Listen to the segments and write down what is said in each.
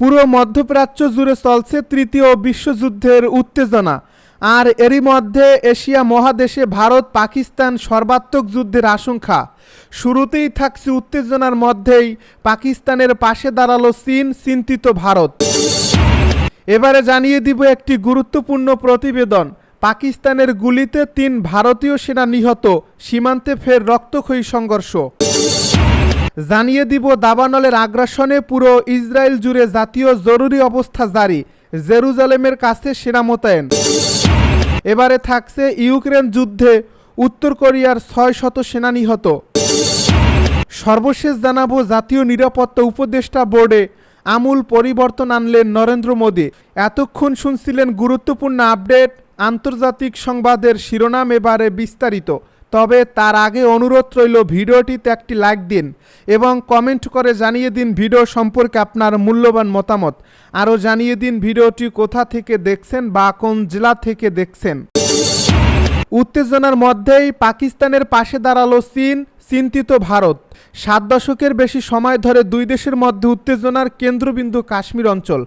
পুরো মধ্যপ্রাচ্য জুড়ে চলছে তৃতীয় বিশ্বযুদ্ধের উত্তেজনা। আর এরই মধ্যে এশিয়া মহাদেশে ভারত, পাকিস্তান সর্বাত্মক যুদ্ধের আশঙ্কা। শুরুতেই থাকছে উত্তেজনার মধ্যেই পাকিস্তানের পাশে দাঁড়াল চীন, চিন্তিত ভারত। এবারে জানিয়ে দিব একটি গুরুত্বপূর্ণ প্রতিবেদন। পাকিস্তানের গুলিতে তিন ভারতীয় সেনা নিহত, সীমান্তে ফের রক্তক্ষয়ী সংঘর্ষ। জানিয়ে দিব দাবানলের আগ্রাসনে পুরো ইসরায়েল জুড়ে জাতীয় জরুরি অবস্থা জারি, জেরুজালেমের কাছে সেনা মোতায়েন। এবারে থাকছে ইউক্রেন যুদ্ধে উত্তর কোরিয়ার ছয় শত সেনা নিহত। সর্বশেষ জানাব জাতীয় নিরাপত্তা উপদেষ্টা বোর্ডে আমূল পরিবর্তন আনলেন নরেন্দ্র মোদী। এতক্ষণ শুনছিলেন গুরুত্বপূর্ণ আপডেট, আন্তর্জাতিক সংবাদের শিরোনাম এবারে বিস্তারিত। তবে তার আগে অনুরোধ রইল ভিডিওটিতে একটি লাইক দিন এবং কমেন্ট করে জানিয়ে দিন ভিডিও সম্পর্কে আপনার মূল্যবান মতামত। আরও জানিয়ে দিন ভিডিওটি কোথা থেকে দেখছেন বা কোন জেলা থেকে দেখছেন। উত্তেজনার মধ্যেই পাকিস্তানের পাশে দাঁড়াল চীন, চিন্তিত ভারত। সাত দশকের বেশি সময় ধরে দুই দেশের মধ্যে উত্তেজনার কেন্দ্রবিন্দু কাশ্মীর অঞ্চল।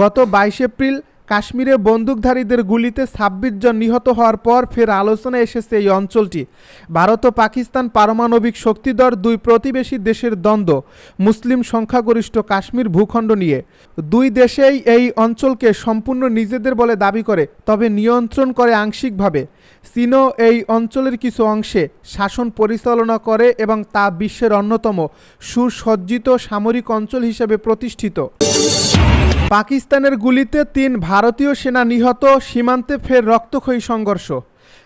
গত বাইশ এপ্রিল কাশ্মীরে বন্দুকধারীদের গুলিতে ছাব্বিশ জন নিহত হওয়ার পর ফের আলোচনায় এসেছে এই অঞ্চলটি। ভারত ও পাকিস্তান পারমাণবিক শক্তিধর দুই প্রতিবেশী দেশের দ্বন্দ্ব, মুসলিম সংখ্যাগরিষ্ঠ কাশ্মীর ভূখণ্ড নিয়ে। দুই দেশেই এই অঞ্চলকে সম্পূর্ণ নিজেদের বলে দাবি করে, তবে নিয়ন্ত্রণ করে আংশিকভাবে। চীনও এই অঞ্চলের কিছু অংশে শাসন পরিচালনা করে এবং তা বিশ্বের অন্যতম সুসজ্জিত সামরিক অঞ্চল হিসেবে প্রতিষ্ঠিত। পাকিস্তানের গুলিতে তিন ভারতীয় সেনা নিহত, সীমান্তে ফের রক্তক্ষয়ী সংঘর্ষ।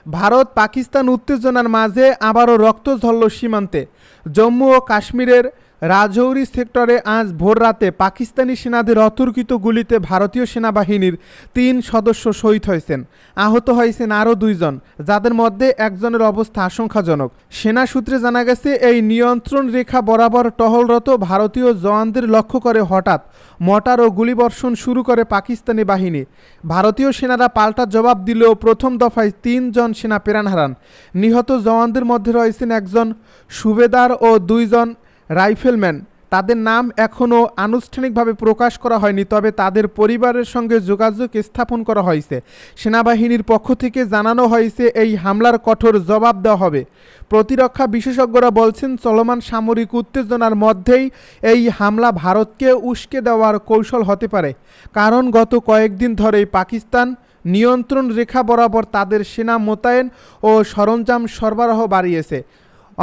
ভারত পাকিস্তান উত্তেজনার মাঝে আবারও রক্ত ঝরল সীমান্তে। জম্মু ও কাশ্মীরের রাজৌরি সেক্টরে আজ ভোররাতে পাকিস্তানি সেনাদের অতর্কিত গুলিতে ভারতীয় সেনাবাহিনীর তিন সদস্য শহীদ হয়েছেন। আহত হয়েছেন আরও দুইজন, যাদের মধ্যে একজনের অবস্থা আশঙ্কাজনক। সেনা সূত্রে জানা গেছে, এই নিয়ন্ত্রণ রেখা বরাবর টহলরত ভারতীয় জওয়ানদের লক্ষ্য করে হঠাৎ মটার ও গুলিবর্ষণ শুরু করে পাকিস্তানি বাহিনী। ভারতীয় সেনারা পাল্টা জবাব দিলেও প্রথম দফায় তিনজন সেনা প্রাণ হারান। নিহত জওয়ানদের মধ্যে রয়েছেন একজন সুবেদার ও দুইজন রাইফেলম্যান তাদের নাম এখনও আনুষ্ঠানিকভাবে প্রকাশ করা হয়নি, তবে তাদের পরিবারের সঙ্গে যোগাযোগ স্থাপন করা হয়েছে। সেনাবাহিনীর পক্ষ থেকে জানানো হয়েছে, এই হামলার কঠোর জবাব দেওয়া হবে। প্রতিরক্ষা বিশেষজ্ঞরা বলছেন, চলমান সামরিক উত্তেজনার মধ্যেই এই হামলা ভারতকে উস্কে দেওয়ার কৌশল হতে পারে। কারণ গত কয়েকদিন ধরেই পাকিস্তান নিয়ন্ত্রণ রেখা বরাবর তাদের সেনা মোতায়েন ও সরঞ্জাম সরবরাহ বাড়িয়েছে।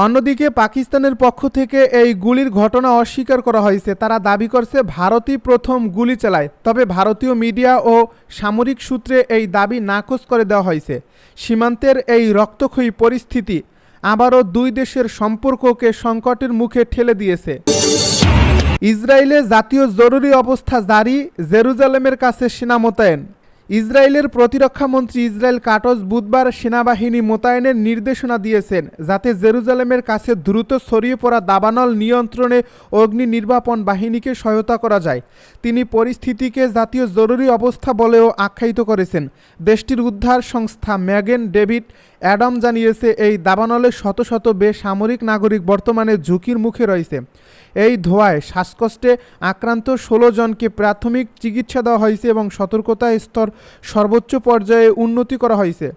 অন্যদিকে পাকিস্তানের পক্ষ থেকে এই গুলির ঘটনা অস্বীকার করা হয়েছে। তারা দাবি করছে ভারতই প্রথম গুলি চালায়, তবে ভারতীয় মিডিয়া ও সামরিক সূত্রে এই দাবি নাকচ করে দেওয়া হয়েছে। সীমান্তের এই রক্তক্ষয়ী পরিস্থিতি আবারও দুই দেশের সম্পর্ককে সংকটের মুখে ঠেলে দিয়েছে। ইসরায়েলে জাতীয় জরুরি অবস্থা জারি, জেরুজালেমের কাছে সেনা মোতায়েন। ইসরায়েলের প্রতিরক্ষা মন্ত্রী ইসরায়েল কাটজ বুধবার সেনাবাহিনী মোতায়েনের নির্দেশনা দিয়েছেন, যাতে জেরুজালেমের কাছে দ্রুত ছড়িয়ে পড়া দাবানল নিয়ন্ত্রণে অগ্নি নির্বাপন বাহিনীকে সহায়তা করা যায়। তিনি পরিস্থিতিকে জাতীয় জরুরি অবস্থা বলেও আখ্যায়িত করেছেন। দেশটির উদ্ধার সংস্থা ম্যাগেন ডেভিড অ্যাডাম জানিয়েছে, এই দাবানলে শত শত বেসামরিক নাগরিক বর্তমানে ঝুঁকির মুখে রয়েছে। এই ধোঁয়ায় শ্বাসকষ্টে আক্রান্ত ষোলো জনকে প্রাথমিক চিকিৎসা দেওয়া হয়েছে এবং সতর্কতা স্তর সর্বোচ্চ পর্যায়ে উন্নতি করা হয়েছে।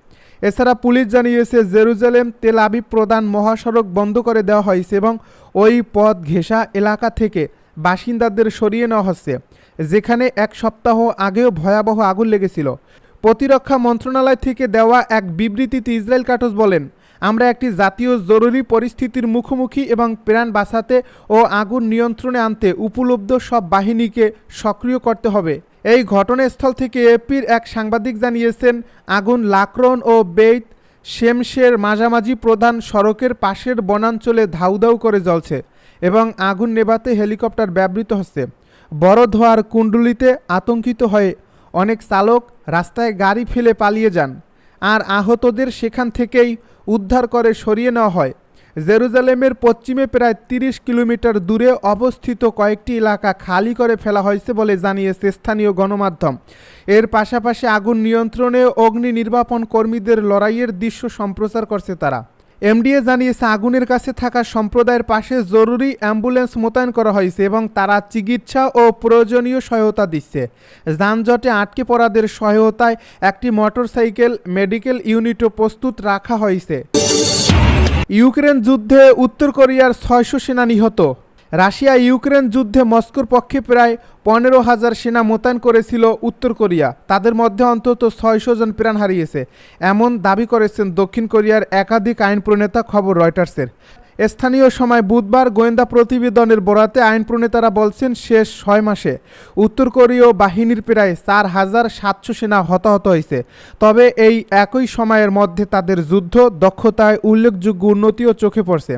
এছাড়া পুলিশ জানিয়েছে, জেরুজালেম তেল আবিব প্রধান মহাসড়ক বন্ধ করে দেওয়া হয়েছে এবং ওই পথ ঘেঁষা এলাকা থেকে বাসিন্দাদের সরিয়ে নেওয়া হচ্ছে, যেখানে এক সপ্তাহ আগেও ভয়াবহ আগুন লেগেছিল। প্রতিরক্ষা মন্ত্রণালয় থেকে দেওয়া এক বিবৃতিতে ইসরায়েল কাটস বলেন আমরা একটি জাতীয় জরুরি পরিস্থিতির মুখোমুখি এবং প্রাণ বাঁচাতে ও আগুন নিয়ন্ত্রণে আনতে উপলব্ধ সব বাহিনীকে সক্রিয় করতে হবে। এই ঘটনাস্থল থেকে এপির এক সাংবাদিক জানিয়েছেন, আগুন লাকরন ও বেইত শেমশের মাঝামাঝি প্রধান সড়কের পাশের বনাঞ্চলে ধাউ ধাউ করে জ্বলছে এবং আগুন নেভাতে হেলিকপ্টার ব্যবহৃত হচ্ছে। বড় ধোয়ার কুণ্ডলিতে আতঙ্কিত হয়ে অনেক চালক রাস্তায় গাড়ি ফেলে পালিয়ে যান। আর আহতদের সেখান থেকেই উদ্ধার করে সরিয়ে নেওয়া হয়। জেরুজালেমের পশ্চিমে প্রায় তিরিশ কিলোমিটার দূরে অবস্থিত কয়েকটি এলাকা খালি করে ফেলা হয়েছে বলে জানিয়েছে স্থানীয় গণমাধ্যম। এর পাশাপাশি আগুন নিয়ন্ত্রণে অগ্নি নির্বাপন কর্মীদের লড়াইয়ের দৃশ্য সম্প্রচার করছে তারা। এমডিএ জানিয়েছে, আগুনের কাছে থাকা সম্প্রদায়ের পাশে জরুরি অ্যাম্বুলেন্স মোতায়েন করা হয়েছে এবং তারা চিকিৎসা ও প্রয়োজনীয় সহায়তা দিচ্ছে। যানজটে আটকে পড়াদের সহায়তায় একটি মোটরসাইকেল মেডিকেল ইউনিটও প্রস্তুত রাখা হয়েছে। ইউক্রেন যুদ্ধে উত্তর কোরিয়ার ছয়শো সেনা নিহত। রাশিয়া ইউক্রেন যুদ্ধে মস্কোর পক্ষে প্রায় পনেরো হাজার সেনা মোতায়েন করেছিল উত্তর কোরিয়া। তাদের মধ্যে অন্তত ছয়শো জন প্রাণ হারিয়েছে। এমন দাবি করেছেন দক্ষিণ কোরিয়ার একাধিক আইন প্রণেতা খবর রয়টার্সের। স্থানীয় সময় বুধবার গোয়েন্দা প্রতিবেদনের বরাতে আইন প্রণেতারা বলছেন, শেষ ছয় মাসে উত্তর কোরীয় বাহিনীর প্রায় চার হাজার সাতশো সেনা হতাহত হয়েছে। তবে এই একই সময়ের মধ্যে তাদের যুদ্ধ, দক্ষতায় উল্লেখযোগ্য উন্নতিও চোখে পড়ছে।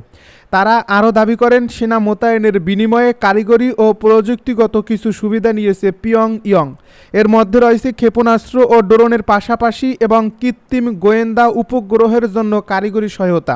তারা আরও দাবি করেন, সেনা মোতায়েনের বিনিময়ে কারিগরি ও প্রযুক্তিগত কিছু সুবিধা নিয়েছে পিয়ং ইয়ং এর মধ্যে রয়েছে ক্ষেপণাস্ত্র ও ড্রোনের পাশাপাশি এবং কৃত্রিম গোয়েন্দা উপগ্রহের জন্য কারিগরি সহায়তা।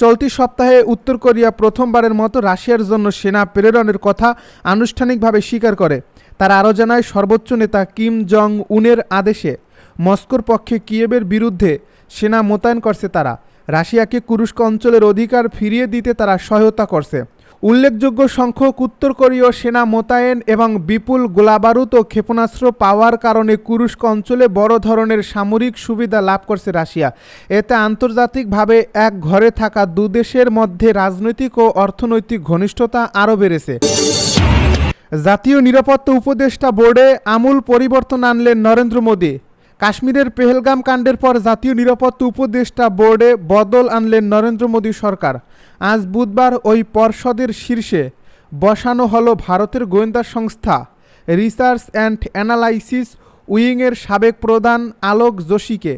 চলতি সপ্তাহে উত্তর কোরিয়া প্রথমবারের মতো রাশিয়ার জন্য সেনা প্রেরণের কথা আনুষ্ঠানিকভাবে স্বীকার করে। তারা আরও জানায়, সর্বোচ্চ নেতা কিম জং উনের আদেশে মস্কোর পক্ষে কিয়েবের বিরুদ্ধে সেনা মোতায়েন করছে তারা। রাশিয়াকে কুরুস্ক অঞ্চলের অধিকার ফিরিয়ে দিতে তারা সহায়তা করছে। উল্লেখযোগ্য সংখ্যক উত্তর কোরীয় সেনা মোতায়েন এবং বিপুল গোলাবারুদ ও ক্ষেপণাস্ত্র পাওয়ার কারণে কুরুস্ক অঞ্চলে বড় ধরনের সামরিক সুবিধা লাভ করছে রাশিয়া। এতে আন্তর্জাতিকভাবে এক ঘরে থাকা দুদেশের মধ্যে রাজনৈতিক ও অর্থনৈতিক ঘনিষ্ঠতা আরও বেড়েছে। জাতীয় নিরাপত্তা উপদেষ্টা বোর্ডে আমূল পরিবর্তন আনলেন নরেন্দ্র মোদী। কাশ্মীরের পেহেলগাম কাণ্ডের পর জাতীয় নিরাপত্তা উপদেষ্টা বোর্ডে বদল আনলেন নরেন্দ্র মোদী সরকার। আজ বুধবার ওই পর্ষদের শীর্ষে বসানো হলো ভারতের গোয়েন্দা সংস্থা। রিসার্চ অ্যান্ড অ্যানালাইসিস উইংয়ের সাবেক প্রধান আলোক যোশীকে।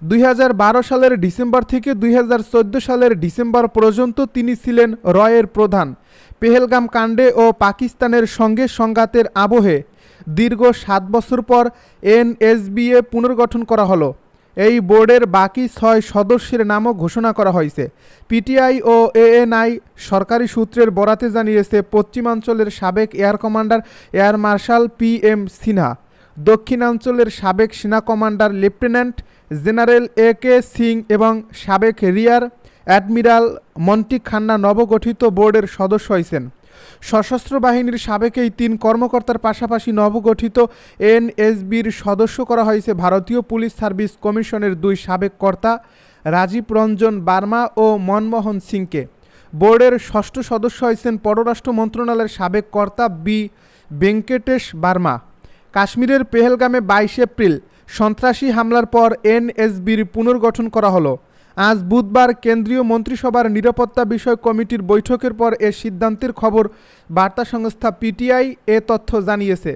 দুই সালের ডিসেম্বর থেকে দুই হাজার চোদ্দ সালের ডিসেম্বর পর্যন্ত তিনি ছিলেন রয়ের প্রধান। পেহেলগাম কাণ্ডে ও পাকিস্তানের সঙ্গে সংঘাতের আবহে দীর্ঘ সাত বছর পর এনএসবিএ পুনর্গঠন করা হলো। এই বোর্ডের বাকি ছয় সদস্যের নামও ঘোষণা করা হয়েছে। পিটিআই ও এএনআই সরকারি সূত্রের বরাতে জানিয়েছে, পশ্চিমাঞ্চলের সাবেক air commander, air marshal P M Sinha, দক্ষিণাঞ্চলের সাবেক সেনা commander lieutenant general A K Singh এবং সাবেক রিয়ার অ্যাডমিরাল মন্টি খান্না নবগঠিত বোর্ডের সদস্য হয়েছেন। সশস্ত্র বাহিনীর সাবেক এই তিন কর্মকর্তার পাশাপাশি নবগঠিত এনএসবির সদস্য করা হয়েছে ভারতীয় পুলিশ সার্ভিস কমিশনের দুই সাবেক কর্তা রাজীব রঞ্জন বার্মা ও মনমোহন সিংকে। বোর্ডের ষষ্ঠ সদস্য হয়েছেন পররাষ্ট্র মন্ত্রণালয়ের সাবেক কর্তা বি ভেঙ্কটেশ বার্মা। কাশ্মীরের পেহেলগামে বাইশ এপ্রিল সন্ত্রাসী হামলার পর এনএসবির পুনর্গঠন করা হলো। আজ বুধবার কেন্দ্রীয় মন্ত্রিসভার নিরাপত্তা বিষয়ক কমিটির বৈঠকের পর এ সিদ্ধান্তের খবর বার্তা সংস্থা পিটিআই এ তথ্য জানিয়েছে।